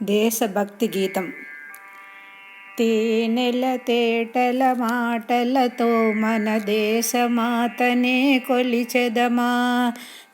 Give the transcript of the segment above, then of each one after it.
దేశభక్తి గీతం తేనెల తేటల మాటలతో మన దేశమాతనే కొలిచెదమా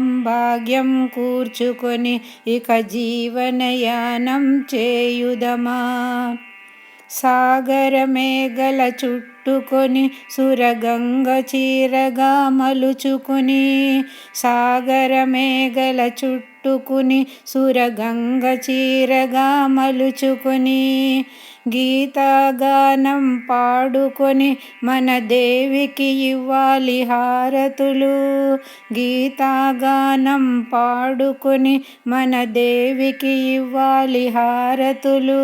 భాగ్యం కూర్చుకొని ఇక జీవనయానం చేయుదమా? సాగరమేఘల చుట్టుకొని సురగంగ చీరగా మలుచుకుని సాగరమేఘల చుట్టుకుని సురగంగ చీరగా మలుచుకుని గీతాగానం పాడుకొని మన దేవికి ఇవ్వాలి హారతులు. గీతాగానం పాడుకొని మన దేవికి ఇవ్వాలి హారతులు.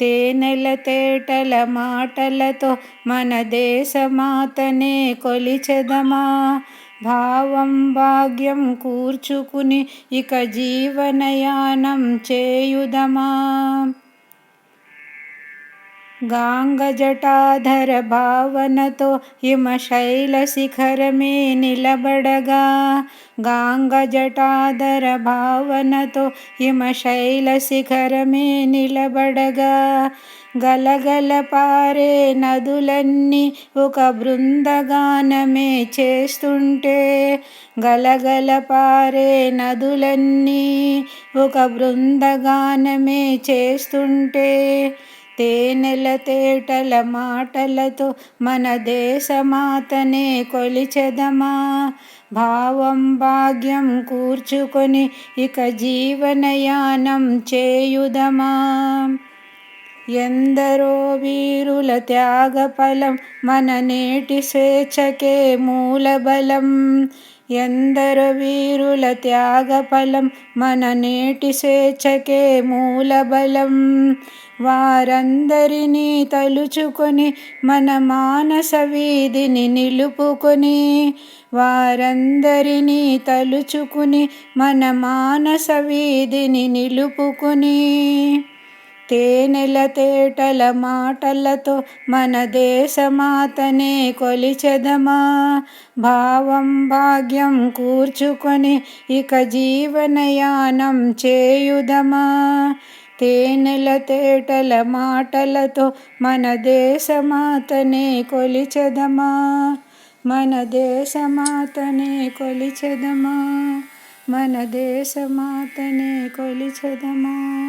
తేనెల తేటల మాటలతో మన దేశమాతనే కొలిచెదమా. భావం భాగ్యం కూర్చుకుని ఇక జీవనయానం చేయుదమా. గాంగజటాధర భావనతో హిమశైల శిఖరమే నిలబడగా. గాంగజటాధర భావనతో హిమశైల శిఖరమే నిలబడగా. గలగల పారే నదులన్నీ ఒక బృందగానమే చేస్తుంటే గలగల పారే నదులన్నీ ఒక బృందగానమే చేస్తుంటే తేనెల తేటల మాటలతో మన దేశమాతనే కొలిచెదమా? భావం భాగ్యం కూర్చుకొని ఇక జీవనయానం చేయుదమా? ఎందరో వీరుల త్యాగఫలం మన నేటి స్వేచ్ఛకే మూలబలం. ఎందరో వీరుల త్యాగఫలం మన నేటి స్వేచ్ఛకే మూలబలం. వారందరినీ తలుచుకొని మన మానస వీధిని నిలుపుకొని వారందరినీ తలుచుకుని మన మానస వీధిని నిలుపుకుని తేనెల తేటల మాటలతో మన దేశమాతనే కొలిచెదమా? భావం భాగ్యం కూర్చుకొని ఇక జీవనయానం చేయుదమా? తేనెల తేటల మాటలతో మన దేశమాతనే కొలిచెదమా? మన దేశమాతనే కొలిచెదమా? మన దేశమాతనే కొలిచెదమా?